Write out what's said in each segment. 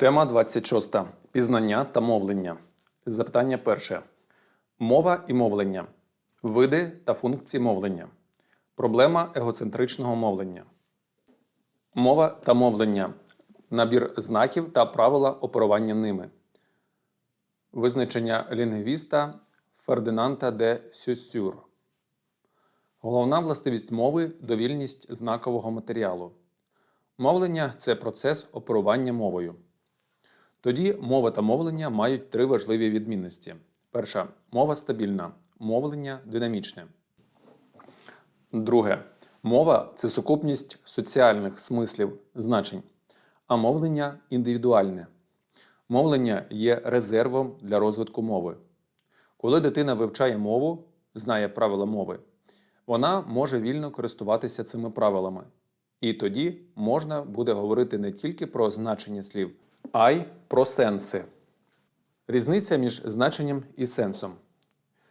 Тема 26. Пізнання та мовлення. Запитання перше. Мова і мовлення. Види та функції мовлення. Проблема егоцентричного мовлення. Мова та мовлення. Набір знаків та правила оперування ними. Визначення лінгвіста Фердинанда де Сюсюр. Головна властивість мови довільність знакового матеріалу. Мовлення це процес оперування мовою. Тоді мова та мовлення мають три важливі відмінності. Перша мова стабільна, мовлення динамічне. Друге мова це сукупність соціальних смислів, значень, а мовлення індивідуальне. Мовлення є резервом для розвитку мови. Коли дитина вивчає мову, знає правила мови, вона може вільно користуватися цими правилами. І тоді можна буде говорити не тільки про значення слів, а й про сенси. Різниця між значенням і сенсом.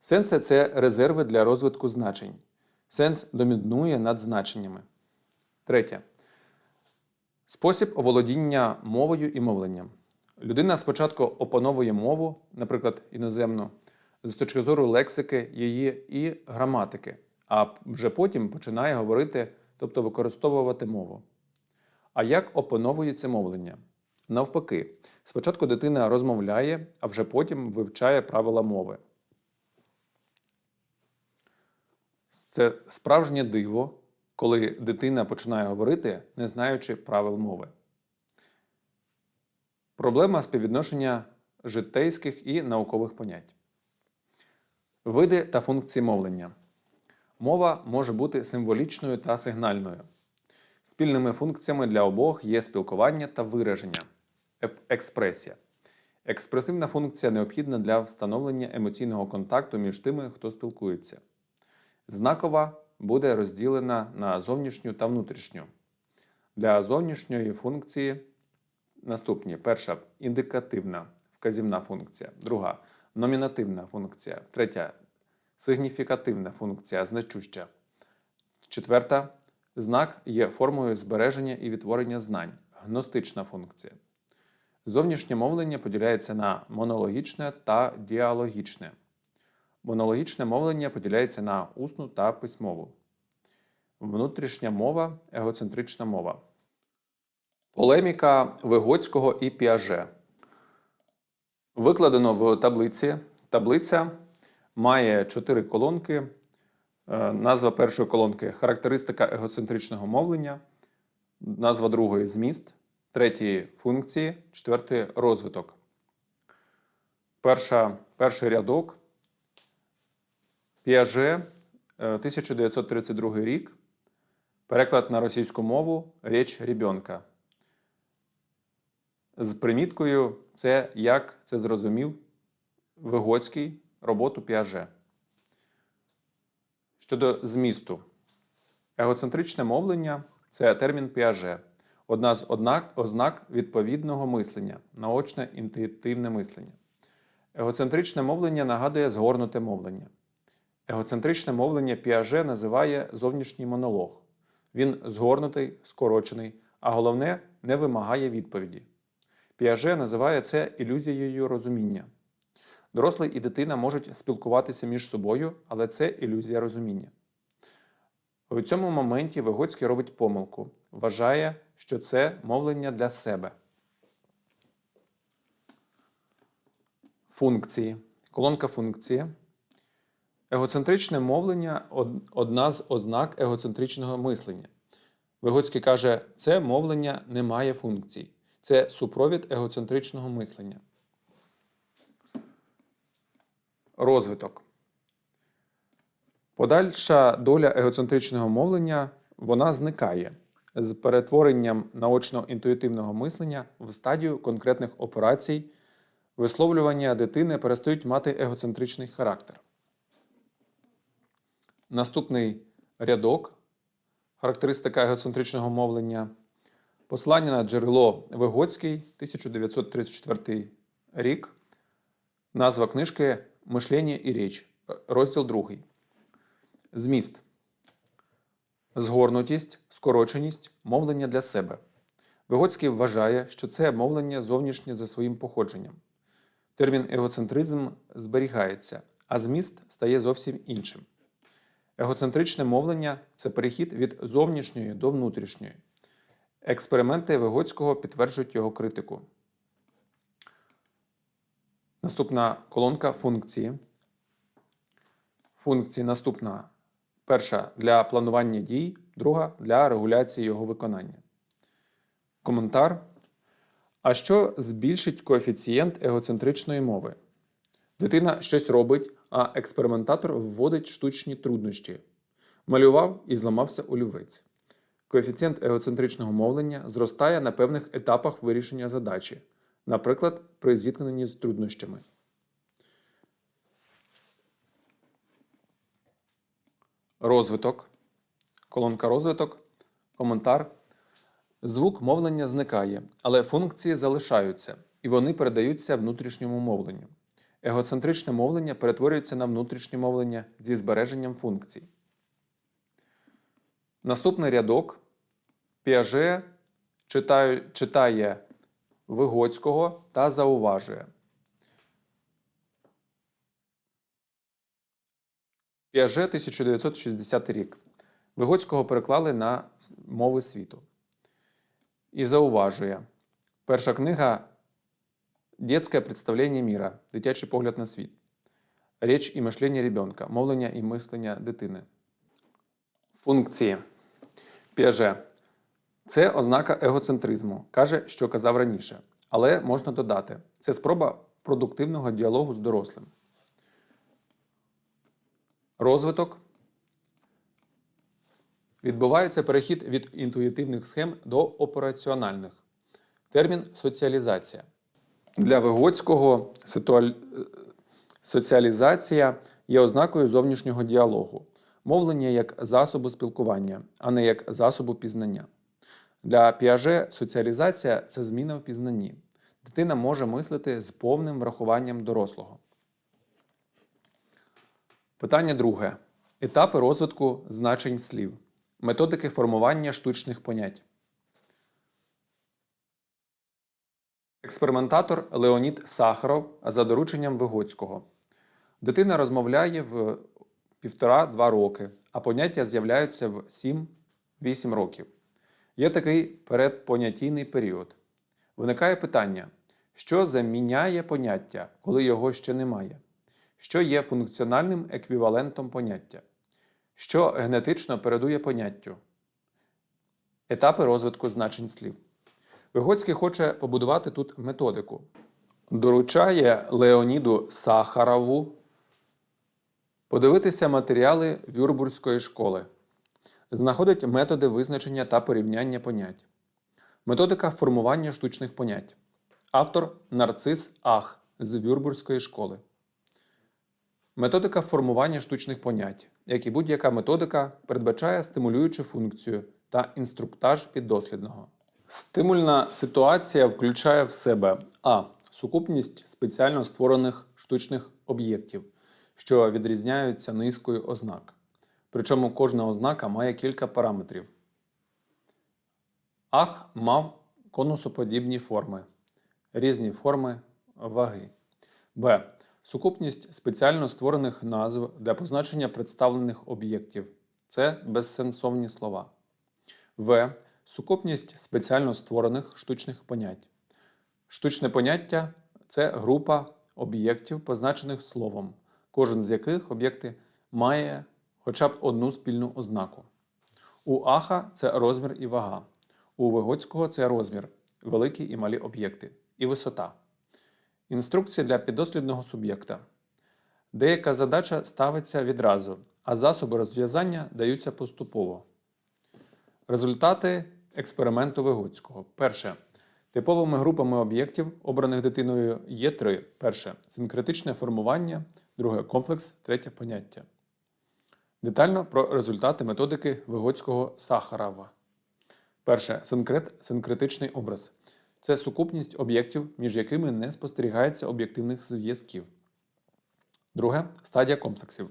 Сенси це резерви для розвитку значень. Сенс домінує над значеннями. Третє. Спосіб оволодіння мовою і мовленням. Людина спочатку опановує мову, наприклад, іноземну, з точки зору лексики її і граматики, а вже потім починає говорити, тобто використовувати мову. А як опановується мовлення? Навпаки, спочатку дитина розмовляє, а вже потім вивчає правила мови. Це справжнє диво, коли дитина починає говорити, не знаючи правил мови. Проблема співвідношення житейських і наукових понять. Види та функції мовлення. Мова може бути символічною та сигнальною. Спільними функціями для обох є спілкування та вираження, експресія. Експресивна функція необхідна для встановлення емоційного контакту між тими, хто спілкується. Знакова буде розділена на зовнішню та внутрішню. Для зовнішньої функції наступні: перша індикативна вказівна функція, друга номінативна функція, третя сигніфікативна функція, значуща. Четверта знак є формою збереження і відтворення знань, гностична функція. Зовнішнє мовлення поділяється на монологічне та діалогічне. Монологічне мовлення поділяється на усну та письмову. Внутрішня мова егоцентрична мова. Полеміка Вигоцького і Піаже. Викладено в таблиці. Таблиця має чотири колонки. Е, Назва першої колонки характеристика егоцентричного мовлення, назва другої зміст, третьої функції, четвертої розвиток. Перша, перший рядок Піаже, е, 1932 рік. Переклад на російську мову Річ ребенка. З приміткою це як це зрозумів Вигоцький роботу Піаже. Щодо змісту, егоцентричне мовлення це термін Піаже, одна з однак, ознак відповідного мислення, наочне інтуїтивне мислення. Егоцентричне мовлення нагадує згорнуте мовлення. Егоцентричне мовлення Піаже називає зовнішній монолог. Він згорнутий, скорочений, а головне не вимагає відповіді. Піаже називає це ілюзією розуміння. Дорослий і дитина можуть спілкуватися між собою, але це ілюзія розуміння. У цьому моменті Вигоцький робить помилку, вважає, що це мовлення для себе. Функції. Колонка функції. Егоцентричне мовлення одна з ознак егоцентричного мислення. Вигоцький каже, це мовлення не має функцій. Це супровід егоцентричного мислення. Розвиток. Подальша доля егоцентричного мовлення вона зникає з перетворенням наочно-інтуїтивного мислення в стадію конкретних операцій. Висловлювання дитини перестають мати егоцентричний характер. Наступний рядок характеристика егоцентричного мовлення. Посилання на джерело Вигоцький, 1934 рік. Назва книжки Мишлення і річ, розділ 2. Зміст. Згорнутість, скороченість, мовлення для себе. Вигоцький вважає, що це мовлення зовнішнє за своїм походженням. Термін егоцентризм зберігається, а зміст стає зовсім іншим. Егоцентричне мовлення це перехід від зовнішньої до внутрішньої. Експерименти Вигоцького підтверджують його критику. Наступна колонка функції. Функції наступна. Перша для планування дій, друга для регуляції його виконання. Коментар. А що збільшить коефіцієнт егоцентричної мови? Дитина щось робить, а експериментатор вводить штучні труднощі. Малював і зламався олівець. Коефіцієнт егоцентричного мовлення зростає на певних етапах вирішення задачі, наприклад, при зіткненні з труднощами. Розвиток. Колонка розвиток. Коментар. Звук мовлення зникає, але функції залишаються, і вони передаються внутрішньому мовленню. Егоцентричне мовлення перетворюється на внутрішнє мовлення зі збереженням функцій. Наступний рядок Піаже читає, Вигоцького та зауважує. Піаже 1960 рік. Вигоцького переклали на мови світу. І зауважує. Перша книга Детське представлення міра. Дитячий погляд на світ. Річ і мишлення ребенка. Мовлення і мислення дитини. Функції. Піаже. Це ознака егоцентризму. Каже, що казав раніше. Але можна додати: це спроба продуктивного діалогу з дорослим. Розвиток. Відбувається перехід від інтуїтивних схем до операціональних. Термін соціалізація. Для Вигоцького ситуаль... соціалізація є ознакою зовнішнього діалогу, мовлення як засобу спілкування, а не як засобу пізнання. Для Піаже соціалізація це зміна в пізнанні. Дитина може мислити з повним врахуванням дорослого. Питання друге. Етапи розвитку значень слів. Методики формування штучних понять. Експериментатор Леонід Сахаров за дорученням Вигоцького. Дитина розмовляє в півтора-два роки, а поняття з'являються в 7-8 років. Є такий передпонятійний період. Виникає питання, що заміняє поняття, коли його ще немає? Що є функціональним еквівалентом поняття? Що генетично передує поняттю? Етапи розвитку значень слів. Вигоцький хоче побудувати тут методику. Доручає Леоніду Сахарову подивитися матеріали Вюрбурзької школи. Знаходить методи визначення та порівняння понять. Методика формування штучних понять. Автор Нарцис Ах з Вюрбурзької школи. Методика формування штучних понять, як і будь-яка методика, передбачає стимулюючу функцію та інструктаж піддослідного. Стимульна ситуація включає в себе а. Сукупність спеціально створених штучних об'єктів, що відрізняються низкою ознак. Причому кожна ознака має кілька параметрів. Ах мав конусоподібні форми, різні форми ваги. Б. Сукупність спеціально створених назв для позначення представлених об'єктів. Це безсенсовні слова. В. Сукупність спеціально створених штучних понять. Штучне поняття це група об'єктів, позначених словом, кожен з яких об'єкти має хоча б одну спільну ознаку. У Аха це розмір і вага. У Вигоцького це розмір, великі і малі об'єкти, і висота. Інструкція для піддослідного суб'єкта. Деяка задача ставиться відразу, а засоби розв'язання даються поступово. Результати експерименту Вигоцького. Перше. Типовими групами об'єктів, обраних дитиною, є три: перше синкретичне формування, друге комплекс, третє поняття. Детально про результати методики Вигоцького Сахарова. Перше синкрет синкретичний образ. Це сукупність об'єктів, між якими не спостерігається об'єктивних зв'язків. Друге стадія комплексів.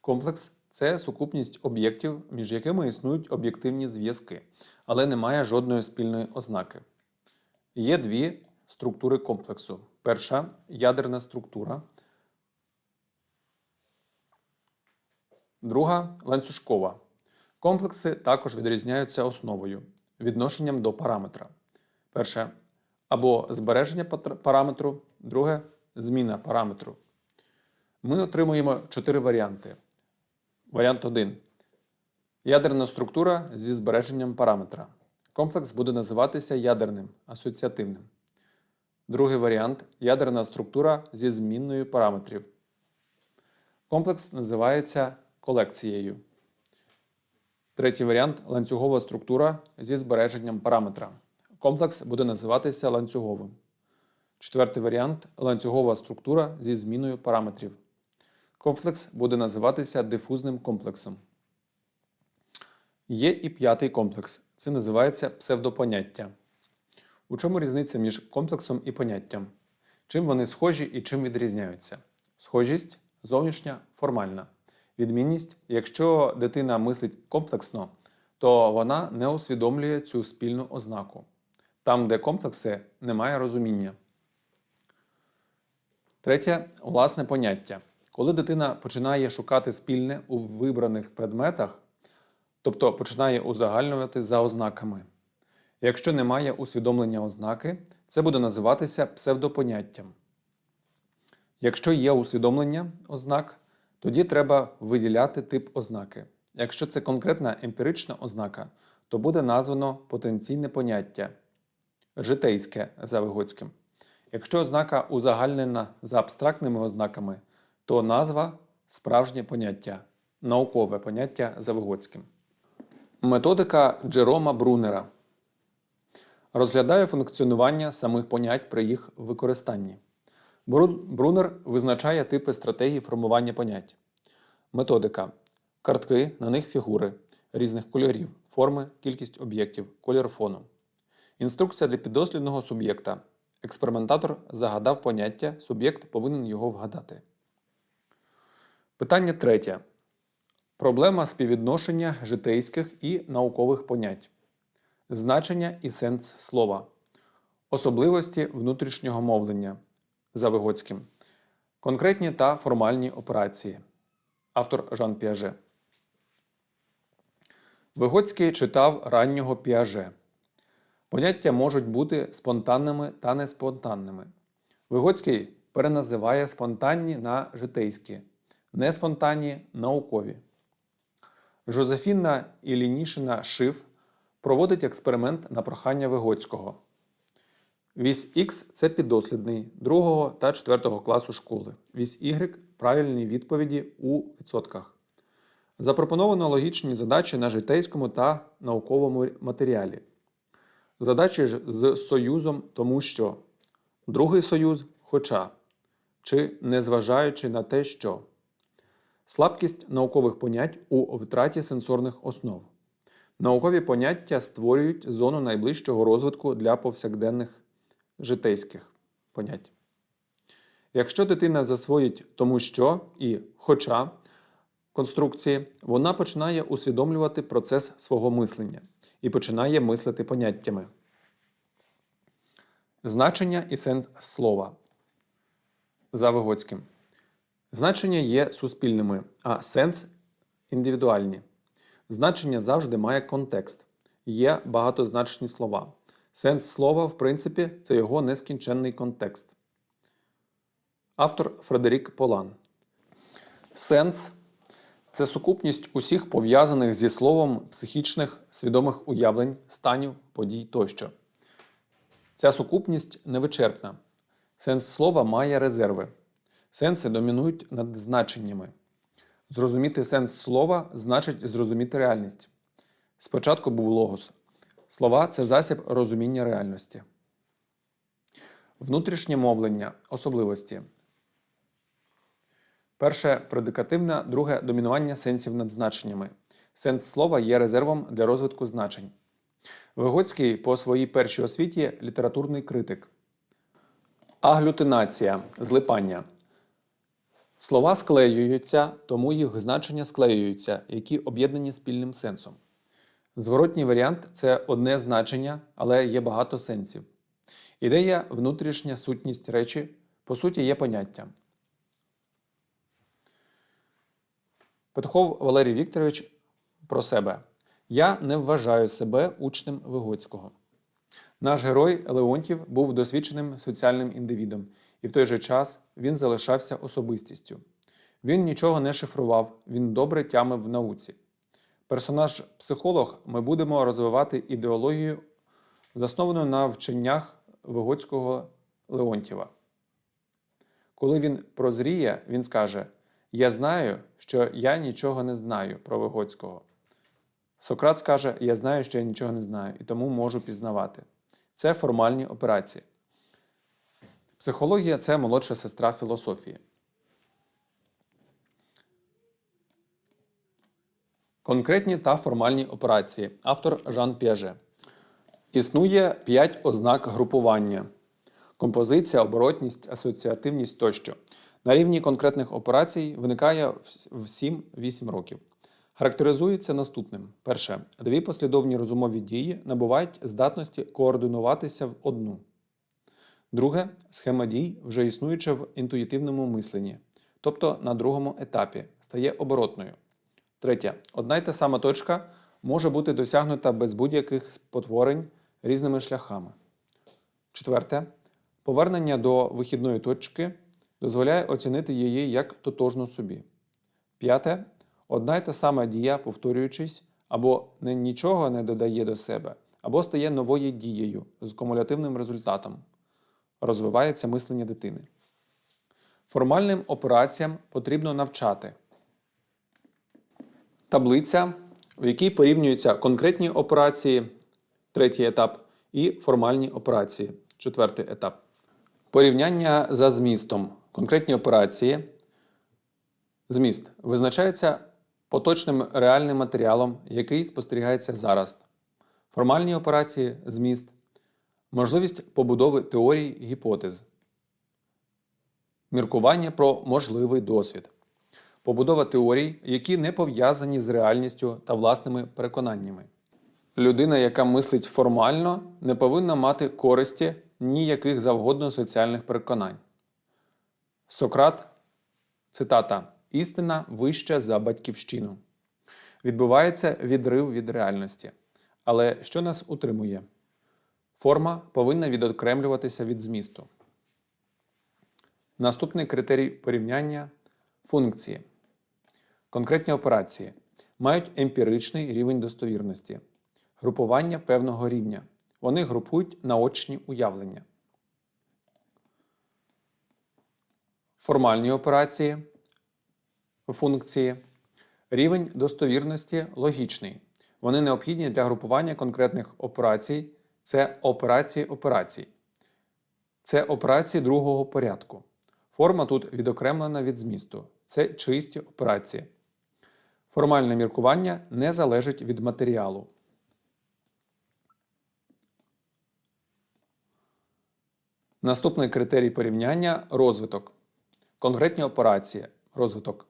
Комплекс це сукупність об'єктів, між якими існують об'єктивні зв'язки, але немає жодної спільної ознаки. Є дві структури комплексу. Перша ядерна структура. Друга ланцюжкова. Комплекси також відрізняються основою, відношенням до параметра. Перше або збереження параметру, друге зміна параметру. Ми отримуємо чотири варіанти. Варіант 1. Ядерна структура зі збереженням параметра. Комплекс буде називатися ядерним, асоціативним. Другий варіант ядерна структура зі змінною параметрів. Комплекс називається колекцією. Третій варіант ланцюгова структура зі збереженням параметра. Комплекс буде називатися ланцюговим. Четвертий варіант ланцюгова структура зі зміною параметрів. Комплекс буде називатися дифузним комплексом. Є і п'ятий комплекс. Це називається псевдопоняття. У чому різниця між комплексом і поняттям? Чим вони схожі і чим відрізняються? Схожість зовнішня, формальна. Відмінність, якщо дитина мислить комплексно, то вона не усвідомлює цю спільну ознаку. Там, де комплекси, немає розуміння. Третє власне поняття. Коли дитина починає шукати спільне у вибраних предметах, тобто починає узагальнювати за ознаками. Якщо немає усвідомлення ознаки, це буде називатися псевдопоняттям. Якщо є усвідомлення ознак, тоді треба виділяти тип ознаки. Якщо це конкретна емпірична ознака, то буде названо потенційне поняття житейське за Вигоцьким. Якщо ознака узагальнена за абстрактними ознаками, то назва справжнє поняття, наукове поняття за Вигоцьким. Методика Джерома Брунера розглядає функціонування самих понять при їх використанні. Брунер визначає типи стратегій формування понять. Методика. Картки, на них фігури різних кольорів, форми, кількість об'єктів, колір фону. Інструкція для піддослідного суб'єкта. Експериментатор загадав поняття, суб'єкт повинен його вгадати. Питання третє. Проблема співвідношення житейських і наукових понять. Значення і сенс слова. Особливості внутрішнього мовлення за Вигоцьким. Конкретні та формальні операції. Автор Жан Піаже. Вигоцький читав раннього Піаже. Поняття можуть бути спонтанними та неспонтанними. Вигоцький переназиває спонтанні на житейські, неспонтанні наукові. Жозефіна Ілінішина Шиф проводить експеримент на прохання Вигоцького. Вісь Х це піддослідний 2 та 4 класу школи. Вісь Y правильні відповіді у відсотках. Запропоновано логічні задачі на житейському та науковому матеріалі. Задачі ж з союзом тому що. Другий союз хоча чи незважаючи на те, що. Слабкість наукових понять у втраті сенсорних основ. Наукові поняття створюють зону найближчого розвитку для повсякденних житейських понять. Якщо дитина засвоїть тому що і хоча конструкції, вона починає усвідомлювати процес свого мислення і починає мислити поняттями. Значення і сенс слова. За Вигоцьким. Значення є суспільними, а сенс індивідуальні. Значення завжди має контекст. Є багатозначні слова. Сенс слова, в принципі, це його нескінченний контекст. Автор Фредерік Полан. Сенс це сукупність усіх пов'язаних зі словом психічних свідомих уявлень, станів, подій тощо. Ця сукупність невичерпна. Сенс слова має резерви. Сенси домінують над значеннями. Зрозуміти сенс слова значить зрозуміти реальність. Спочатку був логос. Слова це засіб розуміння реальності. Внутрішнє мовлення особливості. Перше предикативне, друге домінування сенсів над значеннями. Сенс слова є резервом для розвитку значень. Вигоцький по своїй першій освіті літературний критик. Аглютинація злипання. Слова склеюються, тому їх значення склеюються, які об'єднані спільним сенсом. Зворотній варіант це одне значення, але є багато сенсів. Ідея внутрішня сутність речі, по суті, є поняттям. Петухов Валерій Вікторович про себе. Я не вважаю себе учнем Вигоцького. Наш герой Леонтів був досвідченим соціальним індивідом, і в той же час він залишався особистістю. Він нічого не шифрував, він добре тямив в науці. Персонаж психолог ми будемо розвивати ідеологію, засновану на вченнях Вигоцького Леонтєва. Коли він прозріє, він скаже: Я знаю, що я нічого не знаю про Вигоцького. Сократ скаже: Я знаю, що я нічого не знаю, і тому можу пізнавати. Це формальні операції. Психологія це молодша сестра філософії. Конкретні та формальні операції. Автор Жан Піаже. Існує п'ять ознак групування: композиція, оборотність, асоціативність тощо. На рівні конкретних операцій виникає в 7-8 років. Характеризується наступним: перше, дві послідовні розумові дії набувають здатності координуватися в одну. Друге схема дій, вже існуюча в інтуїтивному мисленні, тобто на другому етапі, стає оборотною. Третє. Одна й та сама точка може бути досягнута без будь-яких спотворень різними шляхами. Четверте. Повернення до вихідної точки дозволяє оцінити її як тотожну собі. П'яте. Одна й та сама дія, повторюючись, або не нічого не додає до себе, або стає новою дією з кумулятивним результатом. Розвивається мислення дитини. Формальним операціям потрібно навчати. Таблиця, в якій порівнюються конкретні операції, третій етап, і формальні операції, четвертий етап. Порівняння за змістом. Конкретні операції. Зміст визначається поточним реальним матеріалом, який спостерігається зараз. Формальні операції зміст, можливість побудови теорій гіпотез, міркування про можливий досвід, побудова теорій, які не пов'язані з реальністю та власними переконаннями. Людина, яка мислить формально, не повинна мати користі ніяких завгодно соціальних переконань. Сократ, цитата істина вища за батьківщину. Відбувається відрив від реальності. Але що нас утримує? Форма повинна відокремлюватися від змісту. Наступний критерій порівняння функції. Конкретні операції мають емпіричний рівень достовірності, групування певного рівня. Вони групують наочні уявлення. Формальні операції функції. Рівень достовірності логічний. Вони необхідні для групування конкретних операцій. Це операції операцій. Це операції другого порядку. Форма тут відокремлена від змісту. Це чисті операції. Формальне міркування не залежить від матеріалу. Наступний критерій порівняння розвиток. Конкретні операції. Розвиток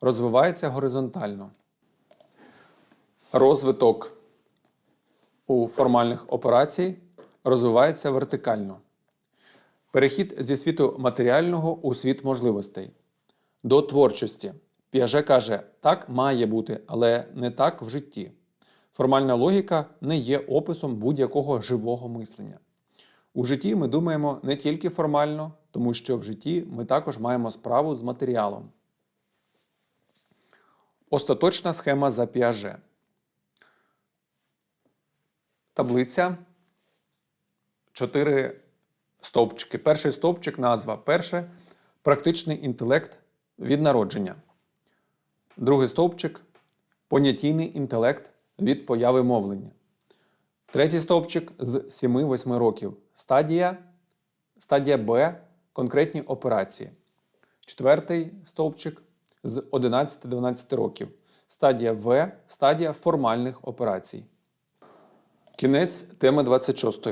розвивається горизонтально. Розвиток у формальних операцій розвивається вертикально. Перехід зі світу матеріального у світ можливостей. До творчості. Піаже каже, так має бути, але не так в житті. Формальна логіка не є описом будь-якого живого мислення. У житті ми думаємо не тільки формально, тому що в житті ми також маємо справу з матеріалом. Остаточна схема за піаже. Таблиця. Чотири стовпчики. Перший стовпчик назва. Перше практичний інтелект від народження. Другий стовпчик понятійний інтелект від появи мовлення. Третій стовпчик з 7-8 років. Стадія стадія Б конкретні операції. Четвертий стовпчик з 11-12 років. Стадія В стадія формальних операцій. Кінець теми 26.